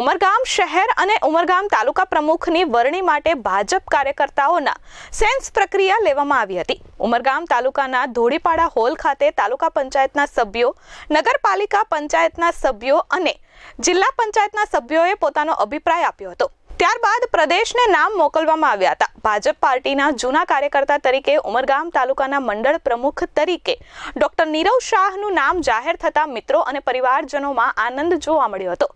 ઉમરગામ શહેર અને ઉમરગામ તાલુકા પ્રમુખની વરણી માટે ભાજપ કાર્યકર્તાઓના સેન્સ પ્રક્રિયા લેવામાં આવી હતી. ઉમરગામ તાલુકાના ધોળીપાડા હોલ ખાતે તાલુકા પંચાયતના સભ્યો, નગરપાલિકા પંચાયતના સભ્યો અને જિલ્લા પંચાયતના સભ્યોએ પોતાનો અભિપ્રાય આપ્યો હતો. ત્યારબાદ પ્રદેશને નામ મોકલવામાં આવ્યા હતા. ભાજપ પાર્ટીના જૂના કાર્યકર્તા તરીકે ઉમરગામ તાલુકાના મંડળ પ્રમુખ તરીકે. ડોક્ટર નીરવ શાહનું નામ જાહેર થતા મિત્રો અને પરિવારજનોમાં આનંદ જોવા મળ્યો હતો.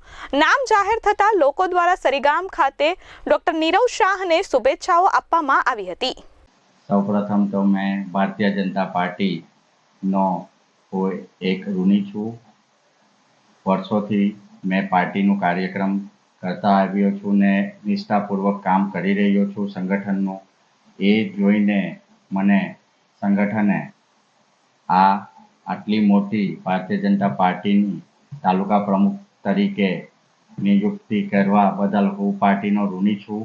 નામ જાહેર થતા લોકો દ્વારા સરીગામ ખાતે ડોક્ટર નીરવ શાહને શુભેચ્છાઓ આપવામાં આવી હતી. સૌપ્રથમ તો મેં ભારતીય જનતા પાર્ટીનો એક ઋણી છું. વર્ષોથી મેં પાર્ટીનું કાર્યક્રમ કરતા આવ્યો છું ને નિષ્ઠાપૂર્વક કામ કરી રહ્યો છું સંગઠનનું, એ જોઈને મને સંગઠને આ આટલી મોટી ભારતીય જનતા પાર્ટીની તાલુકા પ્રમુખ તરીકે નિયુક્તિ કરવા બદલ હું પાર્ટીનો ઋણી છું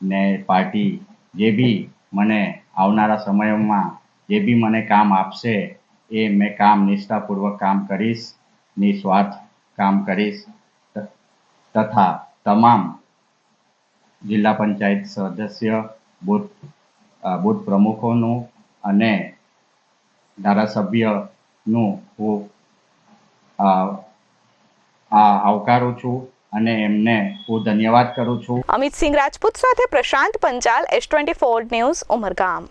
ને પાર્ટી જે બી મને આવનારા સમયોમાં જે બી મને કામ આપશે એ મેં કામ નિષ્ઠાપૂર્વક કામ કરીશ, નિસ્વાર્થ કામ કરીશ, તથા તમામ જિલ્લા પંચાયત સદસ્ય, બુથ બુથ પ્રમુખોનું અને ધારાસભ્યનું હું આવકારું છું અને એમને હું ધન્યવાદ કરું છું. અમિત સિંહ રાજપૂત સાથે Prashant Panchal, S twenty four news, Umargam.